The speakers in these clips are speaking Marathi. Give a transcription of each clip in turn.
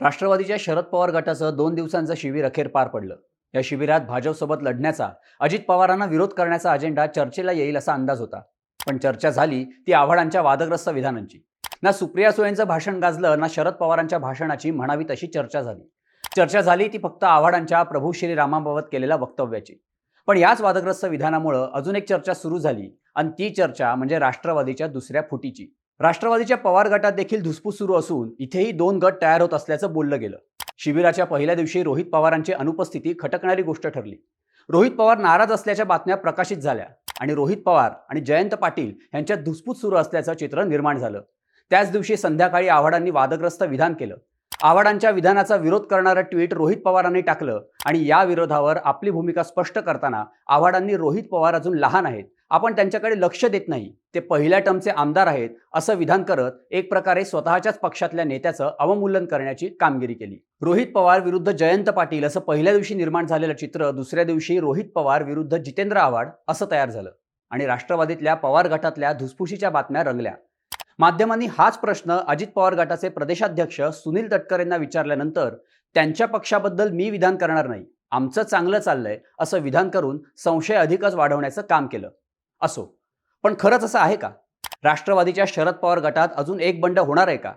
राष्ट्रवादीच्या शरद पवार गटाचं दोन दिवसांचं शिबिर अखेर पार पडलं. या शिबिरात भाजपसोबत लढण्याचा अजित पवारांना विरोध करण्याचा अजेंडा चर्चेला येईल असा अंदाज होता. पण चर्चा झाली ती आव्हाडांच्या वादग्रस्त विधानांची. ना सुप्रिया सुळेंचं भाषण गाजलं ना शरद पवारांच्या भाषणाची म्हणावी तशी चर्चा झाली. चर्चा झाली ती फक्त आव्हाडांच्या प्रभू श्रीरामाबाबत केलेल्या वक्तव्याची. पण याच वादग्रस्त विधानामुळं अजून एक चर्चा सुरू झाली. आणि ती चर्चा म्हणजे राष्ट्रवादीच्या दुसऱ्या फुटीची. राष्ट्रवादीच्या पवार गटात देखील धुसफूस सुरू असून इथेही दोन गट तयार होत असल्याचं बोललं गेलं. शिबिराच्या पहिल्या दिवशी रोहित पवारांची अनुपस्थिती खटकणारी गोष्ट ठरली. रोहित पवार नाराज असल्याच्या बातम्या प्रकाशित झाल्या आणि रोहित पवार आणि जयंत पाटील यांच्यात धुसफूस सुरू असल्याचं चित्र निर्माण झालं. त्याच दिवशी संध्याकाळी आव्हाडांनी वादग्रस्त विधान केलं. आव्हाडांच्या विधानाचा विरोध करणारं ट्विट रोहित पवारांनी टाकलं आणि या विरोधावर आपली भूमिका स्पष्ट करताना आव्हाडांनी रोहित पवार अजून लहान आहेत. आपण त्यांच्याकडे लक्ष देत नाही. ते पहिल्या टर्मचे आमदार आहेत असं विधान करत एक प्रकारे स्वतःच्याच पक्षातल्या नेत्याचं अवमूल्यन करण्याची कामगिरी केली. रोहित पवार विरुद्ध जयंत पाटील असं पहिल्या दिवशी निर्माण झालेलं चित्र दुसऱ्या दिवशी रोहित पवार विरुद्ध जितेंद्र आव्हाड असं तयार झालं. आणि राष्ट्रवादीतल्या पवार गटातल्या धुसफुशीच्या बातम्या रंगल्या. माध्यमांनी हाच प्रश्न अजित पवार गटाचे प्रदेशाध्यक्ष सुनील तटकरेंना विचारल्यानंतर त्यांच्या पक्षाबद्दल मी विधान करणार नाही. आमचं चांगलं चाललंय असं विधान करून संशय अधिकच वाढवण्याचं काम केलं. असो. पण खरंच असं आहे का? राष्ट्रवादीच्या शरद पवार गटात अजून एक बंड होणार आहे का?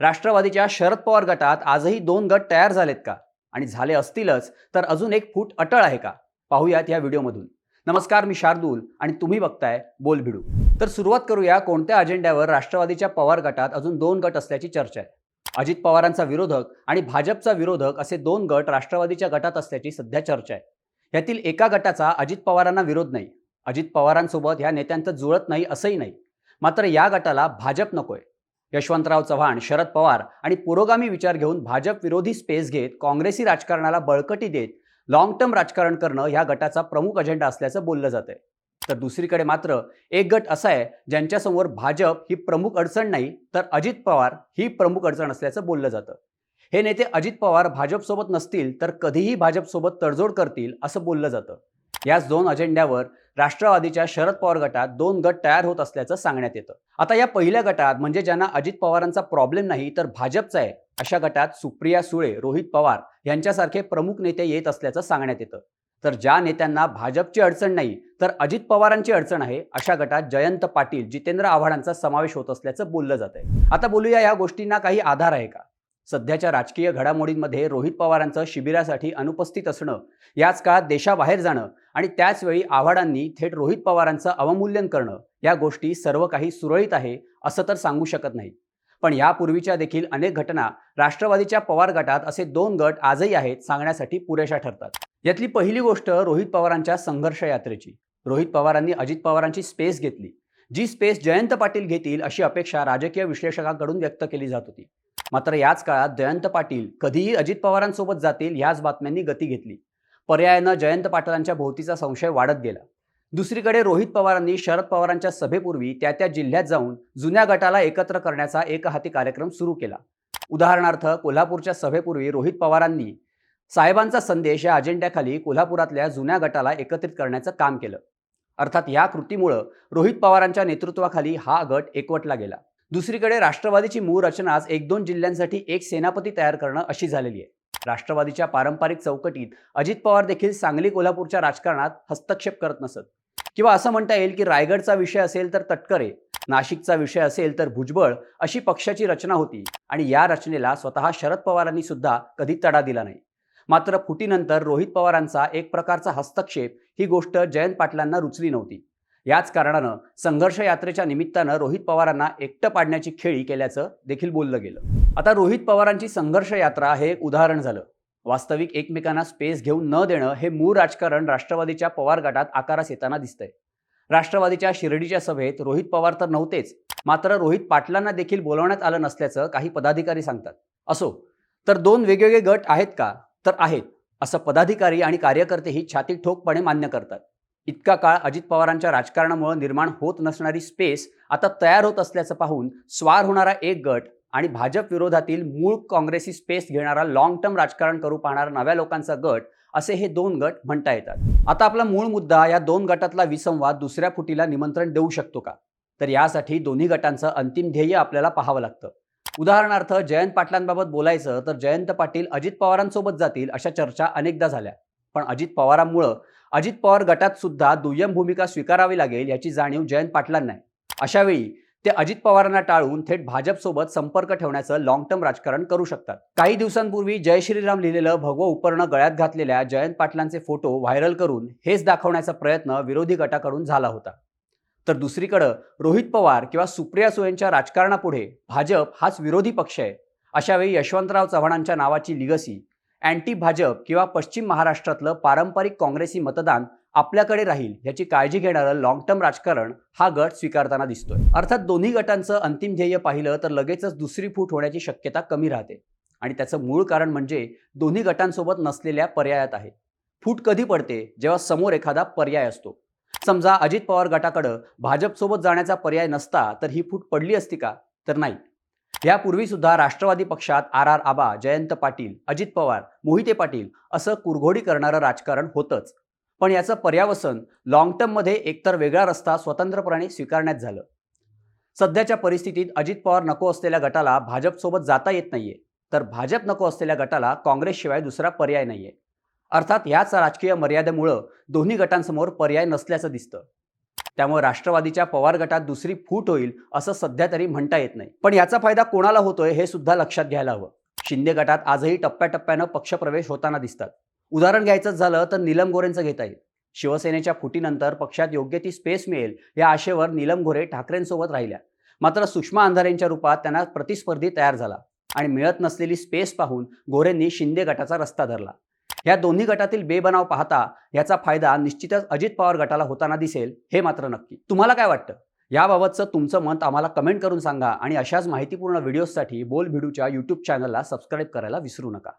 राष्ट्रवादीच्या शरद पवार गटात आजही दोन गट तयार झालेत का? आणि झाले असतीलच तर अजून एक फूट अटळ आहे का? पाहूयात या व्हिडिओमधून. नमस्कार मी शार्दूल आणि तुम्ही बघताय बोल भिडू तर सुरुवात करूया कोणत्या अजेंड्यावर राष्ट्रवादीच्या पवार गटात अजून दोन गट असल्याची चर्चा आहे? अजित पवारांचा विरोधक आणि भाजपचा विरोधक असे दोन गट राष्ट्रवादीच्या गटात असल्याची सध्या चर्चा आहे. यातील एका गटाचा अजित पवारांना विरोध नाही. अजित पवारांसोबत ह्या नेत्यांचं जुळत नाही असंही नाही. मात्र या गटाला भाजप नकोय. यशवंतराव चव्हाण शरद पवार आणि पुरोगामी विचार घेऊन भाजप विरोधी स्पेस घेत काँग्रेसी राजकारणाला बळकटी देत लाँग टर्म राजकारण करणं या गटाचा प्रमुख अजेंडा असल्याचं बोललं जात आहे तर दुसरीकडे मात्र एक गट असा आहे ज्यांच्यासमोर भाजप ही प्रमुख अडचण नाही तर अजित पवार ही प्रमुख अडचण असल्याचं बोललं जातं. हे नेते अजित पवार भाजपसोबत नसतील तर कधीही भाजपसोबत तडजोड करतील असं बोललं जातं. याच दोन अजेंड्यावर राष्ट्रवादीच्या शरद पवार गटात दोन गट तयार होत असल्याचं सांगण्यात येतं. आता या पहिल्या गटात म्हणजे ज्यांना अजित पवारांचा प्रॉब्लेम नाही तर भाजपचा आहे. अशा गटात सुप्रिया सुळे रोहित पवार यांच्यासारखे प्रमुख नेते येत असल्याचं सांगण्यात येतं. तर ज्या नेत्यांना भाजपची अडचण नाही तर अजित पवारांची अडचण आहे अशा गटात जयंत पाटील जितेंद्र आव्हाडांचा समावेश होत असल्याचं बोललं जात आहे आता बोलूया या गोष्टींना काही आधार आहे का? सध्याच्या राजकीय घडामोडींमध्ये रोहित पवारांचं शिबिरासाठी अनुपस्थित असणं याच काळात देशाबाहेर जाणं आणि त्याचवेळी आव्हाडांनी थेट रोहित पवारांचं अवमूल्यन करणं या गोष्टी सर्व काही सुरळीत आहे असं तर सांगू शकत नाही. पण यापूर्वीच्या देखील अनेक घटना राष्ट्रवादीच्या पवार गटात असे दोन गट आजही आहेत सांगण्यासाठी पुरेशा ठरतात. यातली पहिली गोष्ट रोहित पवारांच्या संघर्ष यात्रेची. रोहित पवारांनी अजित पवारांची स्पेस घेतली. जी स्पेस जयंत पाटील घेतील अशी अपेक्षा राजकीय विश्लेषकांकडून व्यक्त केली जात होती. मात्र याच काळात जयंत पाटील कधीही अजित पवारांसोबत जातील ह्याच बातम्यांनी गती घेतली. पर्यायानं जयंत पाटलांच्या भोवतीचा संशय वाढत गेला. दुसरीकडे रोहित पवारांनी शरद पवारांच्या सभेपूर्वी त्या त्या जिल्ह्यात जाऊन जुन्या गटाला एकत्र करण्याचा एकहाती कार्यक्रम सुरू केला. उदाहरणार्थ कोल्हापूरच्या सभेपूर्वी रोहित पवारांनी साहेबांचा संदेश या अजेंड्याखाली कोल्हापुरातल्या जुन्या गटाला एकत्रित करण्याचं काम केलं. अर्थात या कृतीमुळं रोहित पवारांच्या नेतृत्वाखाली हा गट एकवटला गेला. दुसरीकडे राष्ट्रवादीची मूळ रचनाच एक दोन जिल्ह्यांसाठी एक सेनापती तयार करणं अशी झालेली आहे. राष्ट्रवादीच्या पारंपरिक चौकटीत अजित पवार देखील सांगली कोल्हापूरच्या राजकारणात हस्तक्षेप करत नसत. किंवा असं म्हणता येईल की रायगडचा विषय असेल तर तटकरे नाशिकचा विषय असेल तर भुजबळ अशी पक्षाची रचना होती आणि या रचनेला स्वतः शरद पवारांनी सुद्धा कधी तडा दिला नाही. मात्र फुटीनंतर रोहित पवारांचा एक प्रकारचा हस्तक्षेप ही गोष्ट जयंत पाटलांना रुचली नव्हती. याच कारणानं संघर्ष यात्रेच्या निमित्तानं रोहित पवारांना एकटं पाडण्याची खेळी केल्याचं देखील बोललं गेलं. आता रोहित पवारांची संघर्ष यात्रा हे एक उदाहरण झालं. वास्तविक एकमेकांना स्पेस घेऊन न देणं हे मूळ राजकारण राष्ट्रवादीच्या पवार गटात आकारास येताना दिसतंय. राष्ट्रवादीच्या शिर्डीच्या सभेत रोहित पवार तर नव्हतेच मात्र रोहित पाटलांना देखील बोलवण्यात आलं नसल्याचं काही पदाधिकारी सांगतात. असो तर दोन वेगवेगळे गट आहेत का? तर आहेत असं पदाधिकारी आणि कार्यकर्तेही छाती ठोकपणे मान्य करतात. इतका काळ अजित पवारांच्या राजकारणामुळे निर्माण होत नसणारी स्पेस आता तयार होत असल्याचं पाहून स्वार होणारा एक गट आणि भाजप विरोधातील मूळ काँग्रेसी स्पेस घेणारा लॉंग टर्म राजकारण करू पाहणारा नव्या लोकांचा गट असे हे दोन गट म्हणता येतात. आता आपला मूळ मुद्दा या दोन गटातला विसंवाद दुसऱ्या फुटीला निमंत्रण देऊ शकतो का? तर यासाठी दोन्ही गटांचं अंतिम ध्येय आपल्याला पाहावं लागतं. उदाहरणार्थ जयंत पाटलांबाबत बोलायचं तर जयंत पाटील अजित पवारांसोबत जातील अशा चर्चा अनेकदा झाल्या. पण अजित पवारांमुळं अजित पवार गटात सुद्धा दुय्यम भूमिका स्वीकारावी लागेल याची जाणीव जयंत पाटलांना आहे. अशावेळी ते अजित पवारांना टाळून थेट भाजपसोबत संपर्क ठेवण्याचं लॉंग टर्म राजकारण करू शकतात. काही दिवसांपूर्वी जय श्रीराम लिहिलेलं भगवं उपर्ण गळ्यात घातलेल्या जयंत पाटलांचे फोटो व्हायरल करून हेच दाखवण्याचा प्रयत्न विरोधी गटाकडून झाला होता. तर दुसरीकडं रोहित पवार किंवा सुप्रिया सुळेंच्या राजकारणापुढे भाजप हाच विरोधी पक्ष आहे अशावेळी यशवंतराव चव्हाणांच्या नावाची लिगसी अँटी भाजप किंवा पश्चिम महाराष्ट्रातलं पारंपरिक काँग्रेसी मतदान आपल्याकडे राहील याची काळजी घेणारं लॉंग टर्म राजकारण हा गट स्वीकारताना दिसतोय. अर्थात दोन्ही गटांचं अंतिम ध्येय पाहिलं तर लगेचच दुसरी फूट होण्याची शक्यता कमी राहते. आणि त्याचं मूळ कारण म्हणजे दोन्ही गटांसोबत नसलेल्या पर्यायात आहे. फूट कधी पडते? जेव्हा समोर एखादा पर्याय असतो. समजा अजित पवार गटाकडं भाजपसोबत जाण्याचा पर्याय नसता तर ही फूट पडली असती का? तर नाही. यापूर्वी सुद्धा राष्ट्रवादी पक्षात आर आर आबा जयंत पाटील अजित पवार मोहिते पाटील असं कुरघोडी करणारं राजकारण होतंच. पण याचं पर्यावसन लॉंग टर्ममध्ये एकतर वेगळा रस्ता स्वतंत्रपणे स्वीकारण्यात झालं. सध्याच्या परिस्थितीत अजित पवार नको असलेल्या गटाला भाजपसोबत जाता येत नाहीये. तर भाजप नको असलेल्या गटाला काँग्रेसशिवाय दुसरा पर्याय नाहीये. अर्थात याच राजकीय मर्यादेमुळं दोन्ही गटांसमोर पर्याय नसल्याचं दिसतं. त्यामुळे राष्ट्रवादीच्या पवार गटात दुसरी फूट होईल असं सध्या तरी म्हणता येत नाही. पण याचा फायदा कोणाला होतोय हे सुद्धा लक्षात घ्यायला हवं. शिंदे गटात आजही टप्प्याटप्प्यानं पक्षप्रवेश होताना दिसतात. उदाहरण घ्यायचंच झालं तर नीलम गोरेंचं घेता येईल. शिवसेनेच्या फुटीनंतर पक्षात योग्य ती स्पेस मिळेल या आशेवर नीलम गोरे ठाकरेंसोबत राहिल्या. मात्र सुषमा अंधारेंच्या रूपात त्यांना प्रतिस्पर्धी तयार झाला आणि मिळत नसलेली स्पेस पाहून गोरेंनी शिंदे गटाचा रस्ता धरला. या दोन्ही गटातील बेबनाव पाहता याचा फायदा निश्चितच अजित पवार गटाला होताना दिसेल हे मात्र नक्की. तुम्हाला काय वाटतं? याबाबतचं तुमचं मत आम्हाला कमेंट करून सांगा आणि अशाच माहितीपूर्ण व्हिडिओजसाठी बोल भिडूच्या यूट्यूब चॅनलला सबस्क्राईब करायला विसरू नका.